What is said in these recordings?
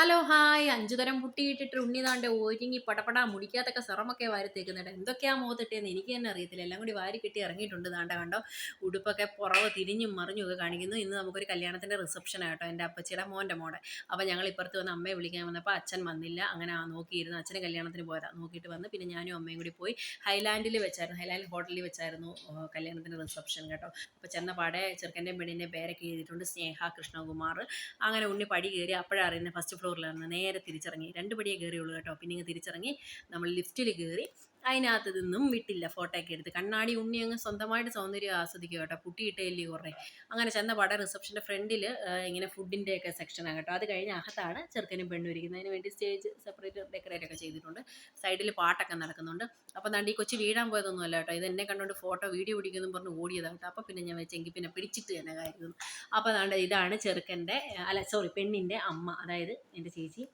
Hello hi. അഞ്ചു തരം പുട്ടിയിട്ടിട്ട് ഉണ്ണിതാണ്ട് ഒരുങ്ങി പടപടാ മുടിക്കാത്തൊക്കെ സിറമൊക്കെ വാരി തേക്കുന്നുണ്ട് എന്തൊക്കെയാ മുഖത്തിട്ടേന്ന് എനിക്ക് തന്നെ അറിയത്തില്ല. എല്ലാം കൂടി വാരി കിട്ടി ഇറങ്ങിയിട്ടുണ്ട് താണ്ട കണ്ടോ? ഉടുപ്പൊക്കെ പുറവ് തിരിഞ്ഞും മറിഞ്ഞും ഒക്കെ കാണിക്കുന്നു. ഇന്ന് നമുക്കൊരു കല്യാണത്തിന്റെ റിസപ്ഷൻ ആട്ടോ. എന്റെ അപ്പച്ചിയുടെ മോന്റെ മോടെ. അപ്പോൾ ഞങ്ങൾ ഇപ്പുറത്ത് വന്ന് അമ്മയെ വിളിക്കാൻ വന്നപ്പോൾ അച്ഛൻ വന്നില്ല. അങ്ങനെ ആ നോക്കിയിരുന്നു. അച്ഛന് കല്യാണത്തിന് പോരാ നോക്കിയിട്ട് വന്ന് പിന്നെ ഞാനും അമ്മയും കൂടി പോയി ഹൈലാൻഡിൽ വെച്ചായിരുന്നു. ഹൈലാൻഡ് ഹോട്ടലിൽ വെച്ചായിരുന്നു കല്യാണത്തിന്റെ റിസപ്ഷൻ കേട്ടോ. അപ്പോൾ ചെന്ന പാടെ ചെറുക്കന്റെയും പെണ്ണിന്റെയും പേരൊക്കെ എഴുതിയിട്ടുണ്ട്. സ്നേഹ കൃഷ്ണകുമാർ. അങ്ങനെ ഉണ്ണി പടി കയറി അപ്പോഴാണ് അറിയുന്നത് ഫസ്റ്റ് ഫ്ലോറിലാണ് നേരെ തിരിച്ചിറങ്ങി. രണ്ട് പടിയേ കയറിയുള്ളൂ കേട്ടോ. പിന്നെ ഇങ്ങ് തിരിച്ചിറങ്ങി. നമ്മൾ ലിഫ്റ്റിൽ കയറി അതിനകത്ത് നിന്നും വിട്ടില്ല ഫോട്ടോ എടുത്ത്. കണ്ണാടി ഉണ്ണി അങ്ങ് സ്വന്തമായിട്ട് സൗന്ദര്യം ആസ്വദിക്കുക കേട്ടോ. പുട്ടിയിട്ടേലി കുറേ. അങ്ങനെ ചെന്ന പാടെ റിസപ്ഷന്റെ ഫ്രണ്ടിൽ ഇങ്ങനെ ഫുഡിന്റെ ഒക്കെ സെക്ഷനാണ് കേട്ടോ. അത് കഴിഞ്ഞ് അകത്താണ് ചെറുക്കനും പെണ്ണും ഇരിക്കുന്നത്. അതിന് വേണ്ടി സ്റ്റേജ് സെപ്പറേറ്റ് ഡെക്കറേറ്റ് ഒക്കെ ചെയ്തിട്ടുണ്ട്. സൈഡിൽ പാട്ടൊക്കെ നടക്കുന്നുണ്ട്. അപ്പോൾ തണ്ടി കൊച്ചു വീഴാൻ പോയതൊന്നും അല്ല കേട്ടോ. ഇത് എന്നെ കണ്ടുകൊണ്ട് ഫോട്ടോ വീഡിയോ പിടിക്കുന്നു പറഞ്ഞ് ഓടിയതാണ് കേട്ടോ. അപ്പോൾ പിന്നെ ഞാൻ വെച്ചെങ്കിൽ പിന്നെ പിടിച്ചിട്ട് തന്നെ കാര്യം അപ്പോൾ അതാണ്ട് ഇതാണ് ചെറുക്കന്റെ അല്ല സോറി പെണ്ണിന്റെ അമ്മ. അതായത് എന്റെ ചേച്ചി.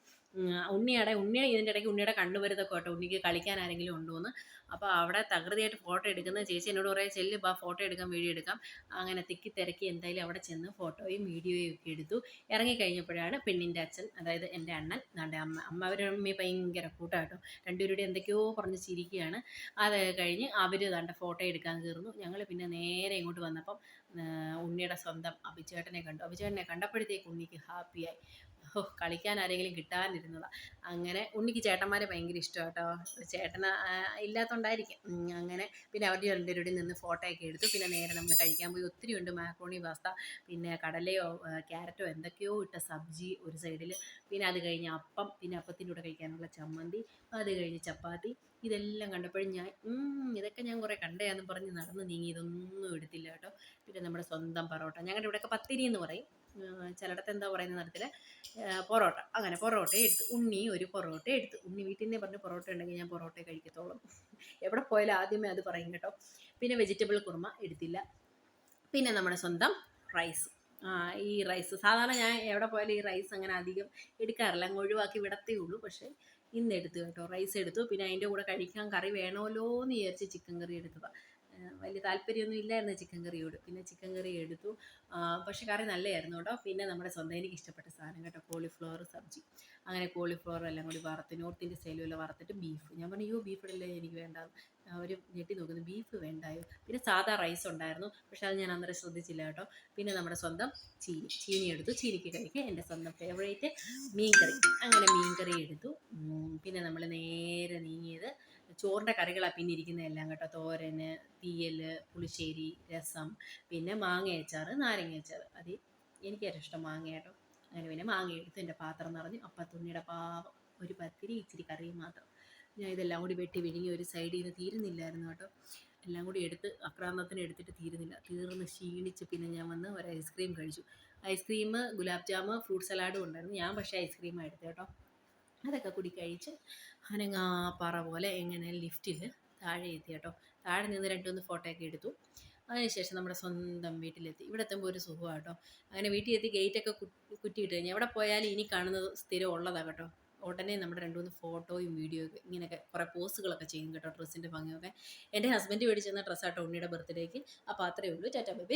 ഉണ്ണിയുടെ ഉണ്ണി ഇതിന്റെ ഇടയ്ക്ക് ഉണ്ണിയുടെ കണ്ണു വരുതൊക്കെ കേട്ടോ. ഉണ്ണിക്ക് കളിക്കാൻ ആരെങ്കിലും ഉണ്ടോയെന്ന് അപ്പോൾ അവിടെ തകൃതിയായിട്ട് ഫോട്ടോ എടുക്കുന്ന ചേച്ചി എന്നോട് പറയാം ചെല്ല് ബാ ഫോട്ടോ എടുക്കാം വീഡിയോ എടുക്കാം. അങ്ങനെ തിക്കി തിരക്കി എന്തായാലും അവിടെ ചെന്ന് ഫോട്ടോയും വീഡിയോയും ഒക്കെ എടുത്തു. ഇറങ്ങിക്കഴിഞ്ഞപ്പോഴാണ് പെണ്ണിന്റെ അച്ഛൻ അതായത് എന്റെ അണ്ണൻ നാന്റെ അമ്മ അമ്മ അവരുടെ ഭയങ്കര കൂട്ടാട്ടോ. രണ്ടുപേരുടെ എന്തൊക്കെയോ പറഞ്ഞ് ചിരിക്കുകയാണ്. അത് കഴിഞ്ഞ് അവർ തന്റെ ഫോട്ടോ എടുക്കാൻ കയറുന്നു. ഞങ്ങൾ പിന്നെ നേരെ ഇങ്ങോട്ട് വന്നപ്പം ഉണ്ണിയുടെ സ്വന്തം അഭിചേട്ടനെ കണ്ടു. അഭിചേട്ടനെ കണ്ടപ്പോഴത്തേക്ക് ഉണ്ണിക്ക് ഹാപ്പിയായി ഓ കളിക്കാൻ ആരെങ്കിലും കിട്ടാനിരുന്നതാ. അങ്ങനെ ഉണ്ണിക്ക് ചേട്ടന്മാരെ ഭയങ്കര ഇഷ്ടമാണ് കേട്ടോ ചേട്ടന് ഇല്ലാത്തോണ്ടായിരിക്കും. അങ്ങനെ പിന്നെ അവരുടെ രണ്ടുപേരുടെയും നിന്ന് ഫോട്ടോ ഒക്കെ എടുത്തു. പിന്നെ നേരെ നമ്മൾ കഴിക്കാൻ പോയി. ഒത്തിരി ഉണ്ട് മാക്രോണി പാസ്ത പിന്നെ കടലയോ ക്യാരറ്റോ എന്തൊക്കെയോ ഇട്ട സബ്ജി ഒരു സൈഡിൽ പിന്നെ അത് കഴിഞ്ഞ് അപ്പം പിന്നെ അപ്പത്തിന്റെ കൂടെ കഴിക്കാനുള്ള ചമ്മന്തി അത് കഴിഞ്ഞ് ചപ്പാത്തി. ഇതെല്ലാം കണ്ടപ്പോഴും ഞാൻ "ഉം, ഇതൊക്കെ ഞാൻ കുറേ കണ്ടയാന്ന് പറഞ്ഞ് നടന്ന് നീങ്ങി. ഇതൊന്നും എടുത്തില്ല കേട്ടോ. പിന്നെ നമ്മുടെ സ്വന്തം പറോട്ട. ഞങ്ങളുടെ ഇവിടെയൊക്കെ പത്തിരി എന്ന് പറയും. ചിലയിടത്ത് എന്താ പറയുന്ന തരത്തിൽ പൊറോട്ട. അങ്ങനെ പൊറോട്ട എടുത്തു ഉണ്ണി ഒരു പൊറോട്ട എടുത്തു. ഉണ്ണി വീട്ടിൽ നിന്നേ പറഞ്ഞ് പൊറോട്ട ഉണ്ടെങ്കിൽ ഞാൻ പൊറോട്ട കഴിക്കത്തോളും. എവിടെ പോയാലും ആദ്യമേ അത് പറയും കേട്ടോ. പിന്നെ വെജിറ്റബിൾ കുറുമ എടുത്തില്ല. പിന്നെ നമ്മുടെ സ്വന്തം റൈസ് ഈ റൈസ് സാധാരണ ഞാൻ എവിടെ പോയാലും ഈ റൈസ് അങ്ങനെ അധികം എടുക്കാറില്ല. അങ്ങ് ഒഴിവാക്കി വിടത്തേ ഉള്ളൂ. പക്ഷേ ഇന്ന് എടുത്തു കേട്ടോ. റൈസ് എടുത്തു. പിന്നെ അതിന്റെ കൂടെ കഴിക്കാൻ കറി വേണമല്ലോ എന്ന് വിചാരിച്ച് ചിക്കൻ കറി എടുത്തതാണ് വലിയ താല്പര്യമൊന്നും ഇല്ലായിരുന്നു ചിക്കൻ കറിയോട്. പിന്നെ ചിക്കൻ കറി എടുത്തു. പക്ഷെ കറി നല്ലതായിരുന്നു കേട്ടോ. പിന്നെ നമ്മുടെ സ്വന്തം എനിക്ക് ഇഷ്ടപ്പെട്ട സാധനം കേട്ടോ കോളിഫ്ലവർ സബ്ജി. അങ്ങനെ കോളിഫ്ലവർ എല്ലാം കൂടി വറുത്ത് നോർത്ത് ഇന്ത്യൻ സ്റ്റൈലും വറുത്തിട്ട് ബീഫ് ഞാൻ പറഞ്ഞു അയ്യോ ബീഫ് ഇടല്ലേ എനിക്ക് വേണ്ട. അവർ ഞെട്ടി നോക്കുന്നു ബീഫ് വേണ്ടായോ? പിന്നെ സാധാ റൈസ് ഉണ്ടായിരുന്നു പക്ഷെ അത് ഞാൻ അന്നേരം ശ്രദ്ധിച്ചില്ല കേട്ടോ. പിന്നെ നമ്മുടെ സ്വന്തം ചീനി ചീനി എടുത്തു. ചീനിക്ക് കഴിക്കുക എന്റെ സ്വന്തം ഫേവറേറ്റ് മീൻകറി. അങ്ങനെ മീൻ കറി എടുത്തു പിന്നെ നമ്മൾ നേരെ നീങ്ങിയത് ചോറിന്റെ കറികളാണ് പിന്നെ ഇരിക്കുന്നതെല്ലാം കേട്ടോ. തോരന് തീയൽ പുളിശ്ശേരി രസം പിന്നെ മാങ്ങ അച്ചാറ് നാരങ്ങ അത് എനിക്ക് ഏറ്റവും ഇഷ്ടം മാങ്ങ കേട്ടോ. അങ്ങനെ പിന്നെ മാങ്ങ എടുത്ത് എന്റെ പാത്രം നിറഞ്ഞു അപ്പത്തുണ്ണിയുടെ പാവം ഒരു പത്തിരി ഇച്ചിരി കറിയും മാത്രം. ഞാൻ ഇതെല്ലാം കൂടി വെട്ടി വിഴുങ്ങി ഒരു സൈഡിൽ നിന്ന് തീരുന്നില്ലായിരുന്നു കേട്ടോ. എല്ലാം കൂടി എടുത്ത് അക്രാന്തത്തിന് എടുത്തിട്ട് തീരുന്നില്ല. തീർന്ന് ക്ഷീണിച്ച് പിന്നെ ഞാൻ വന്ന് ഒരു ഐസ്ക്രീം കഴിച്ചു. Ice cream gulab jamun fruit സലാഡും ഉണ്ടായിരുന്നു. ഞാൻ പക്ഷേ ഐസ്ക്രീം എടുത്തത് കേട്ടോ. അതൊക്കെ കൂടി കഴിച്ച് അനങ്ങാപ്പാറ പോലെ എങ്ങനെ ലിഫ്റ്റിൽ താഴെ എത്തി കേട്ടോ. താഴെ നിന്ന് രണ്ട് മൂന്ന് ഫോട്ടോ ഒക്കെ എടുത്തു. അതിനുശേഷം നമ്മുടെ സ്വന്തം വീട്ടിലെത്തി. ഇവിടെ എത്തുമ്പോൾ ഒരു സുഖമാണ് കേട്ടോ. അങ്ങനെ വീട്ടിലെത്തി എത്തി ഗേറ്റൊക്കെ കുറ്റിയിട്ട് കഴിഞ്ഞാൽ എവിടെ പോയാലും ഇനി കാണുന്നത് സ്ഥിരം ഉള്ളതാണ് കേട്ടോ. ഉടനെ നമ്മുടെ രണ്ട് മൂന്ന് ഫോട്ടോയും വീഡിയോയൊക്കെ ഇങ്ങനെയൊക്കെ കുറേ പോസ്റ്റുകളൊക്കെ ചെയ്യും കേട്ടോ. ഡ്രസ്സിന്റെ ഭംഗിയൊക്കെ. എന്റെ ഹസ്ബൻഡ് മേടിച്ചെന്ന ഡ്രസ്സാട്ടോ ഉണ്ണിയുടെ ബർത്ത്ഡേക്ക് അപ്പോൾ അത്രയേ ഉള്ളൂ. Tata bye.